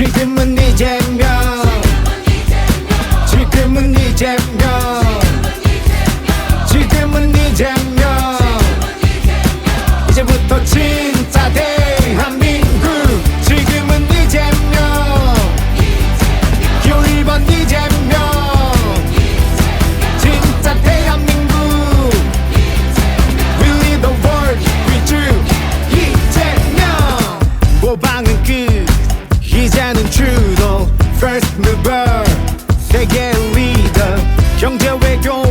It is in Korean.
지금은 이재명 지금은 이재명 지금은 이재명 이제부터 진짜 대한민국. 지금은 이재명 기호 1번 이재명 진짜 대한민국. We lead the world, we do. 이재명 기자는 주로 first mover 세계 리더 경제 외교